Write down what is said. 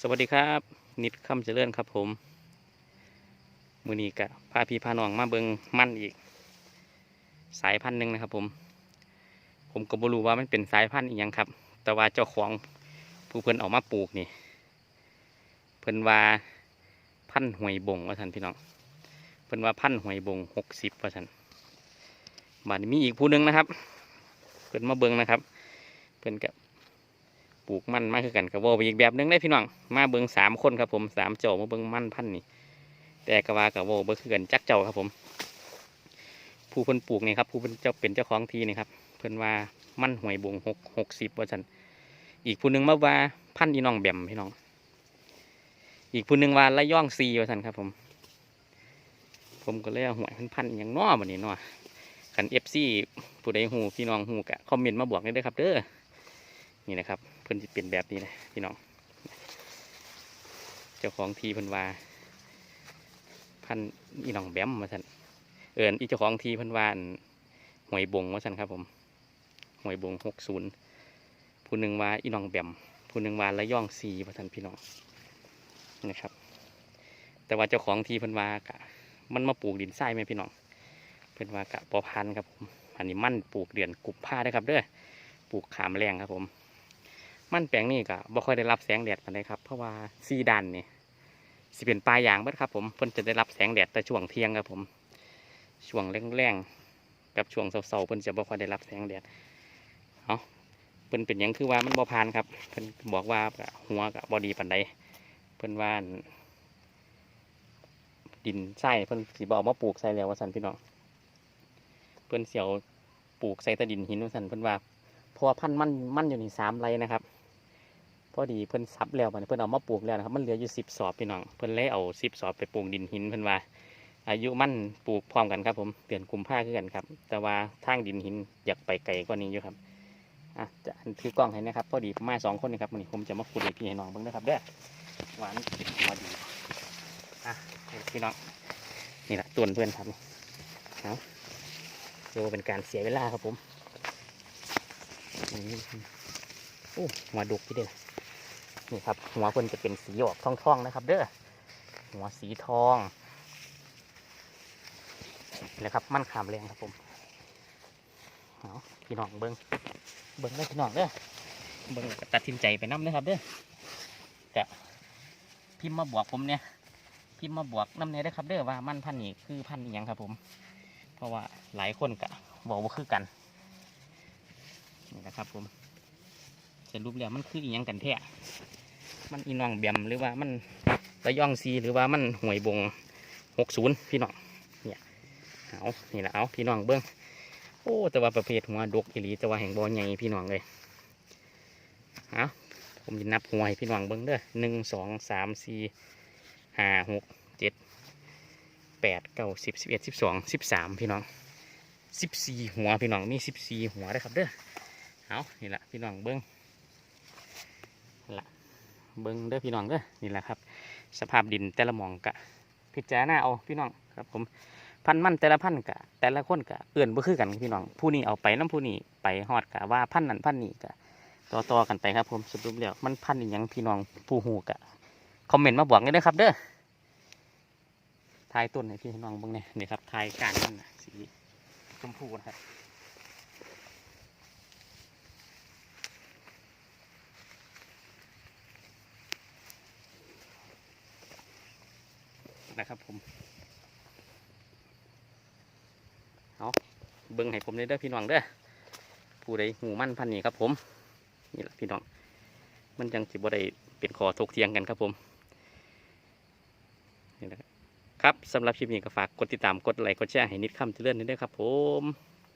สวัสดีครับ นิดคำเจริญครับผม มือนี้กะพาพี่พาน้องมาเบิงมันอีก สายพันธุ์หนึ่งนะครับผม ผมก็บ่รู้ว่ามันเป็นสายพันธุ์อีหยังครับ แต่ว่าเจ้าของผู้เพิ่นเอามาปลูกนี่ เพิ่นว่าพันธุ์หวยบงว่าท่านพี่น้อง เพิ่นว่าพันธุ์หวยบงหกสิบว่าท่านบัดนี้มีอีกผู้หนึ่งนะครับ เพิ่นมาเบิงนะครับ เพิ่นกับ ปลูกมันมากคือกันกับว่าไปอีกแบบหนึงได้พี่น้องมาเบิงสามคนครับผมสามเจ้ามาเบิงมันพันนี่แต่กะว่ากับว่าเบิงคือกันจักเจ้าครับผม ผู้เพิ่นปลูกนี่ครับผู้เพิ่นเจ้าเป็นเจ้าของทีนี่ครับเพิ่นว่ามันหวยบงหกหกสิบว่าจันอีกผู้หนึงมาว่าพันอีน้องแบมพี่น้อง อีกผู้หนึงว่าละย่องซีว่าจันครับผม ผมก็เลยเอาหวยพันพันอย่างน้อบันนี้น้อขันเอฟซีผู้ใดหูพี่น้องหูกะคอมเมนต์มาบอกได้เด้อครับเด้อ นี่นะครับ เพิ่นจะเป็นแบบนี้นะพี่น้อง เจ้าของทีพิ่นวาพันอีน้องแบมมาสันเอิญอีเจ้าของทีพิ่นวานหวยบงมาสันครับผมหวยบงหกศูนย์ผู้หนึ่งว่าอีน้องแบมผู้หนึ่งว่าระย่องซีมาสันพี่น้องนะครับ แต่ว่าเจ้าของทีพิ่นวากะ มันมาปลูกดินทรายไหมพี่น้องเพิ่นว่ากะปอพันครับผมอันนี้มั่นปลูกเดือนกุบผ้าได้ครับเด้อปลูกขามแรงครับผม มันแปลงนี่ก็บ่ค่อยได้รับแสงแดดปานใดครับ เพราะว่าซีดันนี่สิเป็นปลายยางเบิดครับ ผมเพิ่นจะได้รับแสงแดดแต่ช่วงเที่ยงครับผม ช่วงแรงๆกับช่วงเช้าๆเพิ่นจะบ่ค่อยได้รับแสงแดดเอาเพิ่นเป็นหยังคือว่ามันบ่ผ่านครับเพิ่นบอกว่าหัวก็บ่ดีปานใดเพิ่นว่านดินใส่เพิ่นสิบ่เอามาปลูกใส่แล้วว่าซั่นพี่น้องเพิ่นเสิเอาปลูกใส่ต่ดินหินว่าซั่นเพิ่นว่าเพราะว่าพันธุ์มันมันอยู่ในสามไรนะครับ พอดีเพิ่นซับแล้วบันเพิ่นเอามาปลูกแล้วนะครับ มันเหลืออยู่สิบสอบพี่น้อง เพิ่นเลยเอาสิบสอบไปปลูกดินหินเพิ่นว่า อายุมั่นปลูกพร้อมกันครับผมเดือนกุมภาคือกันครับ แต่ว่าทางดินหินอยากไปไกลกว่านี้อยู่ครับอะจะถือกล้องให้นะครับ พอดีมมาสองคนนะครับวันนี้ผมจะมาขุดให้พี่ให้น้องเบิ่งนะครับเด้อหวานพอดีอะพี่น้องนี่แหละต้นเพื่อนครับเอาดูเป็นการเสียเวลาครับผมอืมโอ้หัวดุกที่เด้อ นี่ครับ หัวเพิ่นจะเป็นสีออกทองๆนะครับ เด้อหัวสีทองนะครับ มันขามแรงครับผมเอาพี่น้องเบิ้งเบิ้งได้พี่น้องเด้อเบิ้งตัดสินใจไปน้ำนะครับเด้อกะพิมพ์มาบวกผมเนี่ยพิมพ์มาบวกน้ำเนี่ยได้ครับ เด้อว่ามันพันนี้คือพันอิหยังครับผม เพราะว่าหลายคนกะบอกว่าคือกันนี่นะครับผมสรุปแล้วมันคืออีหยังกันแท้ มันอีน้องแบมหรือว่ามันระย่องซีหรือว่ามันห่วยบงหกศูนย์พี่น้องเนี่ยเอานี่แหละเอาพี่น้องเบิ้งโอ้แต่ว่าประเภทหัวดกอีหลีแต่ว่าแห่งบอใหญ่พี่น้องเลยเอาผมจะนับหัวให้พี่น้องเบิ้งเด้อหนึ่งสองสามสี่ห้าหกเจ็ดแปดเก้าสิบสิบเอ็ดสิบสองสิบสามพี่น้องสิบสี่หัวพี่น้องมีสิบสี่หัวได้ครับเด้อเอานี่แหละพี่น้องเบิ้งละ เบิ้งเด้อพี่น้องเด้อนี่แหละครับ สภาพดินแต่ละหมองกะพิจารณาเอาพี่น้องครับ ผมพันมันแต่ละพันกะ แต่ละคนกะเอื่นบ่คือกันพี่น้องผู้นี้เอาไปน้ำผู้นี้ไปฮอดกะว่าพันนั้นพันนี้กะต่อต่อกันไปครับ ผมสรุปแล้วมันพันธุ์อหยังพี่น้องผู้หูกะคอมเมนต์มาบอกกันด้วยครับ เด้อทายต้นให้พี่น้องเบิ่งเนี่ยนี่ครับทายการมันนะสีชมพูนะครับ นะครับผมเอาเบิ้งให้ผมได้เด้อพี่น้องเด้อผู้ใดหูมั่นพันนี้ครับผมนี่แหละพี่น้อง มันยังสิบ่ได้เป็นขอถกเทียงกันครับผมนี่แหละครับสำหรับคลิปนี้ก็ฝากกดติดตามกดไลค์กดแชร์ให้นิดคำเจริญนี้ด้วยครับผม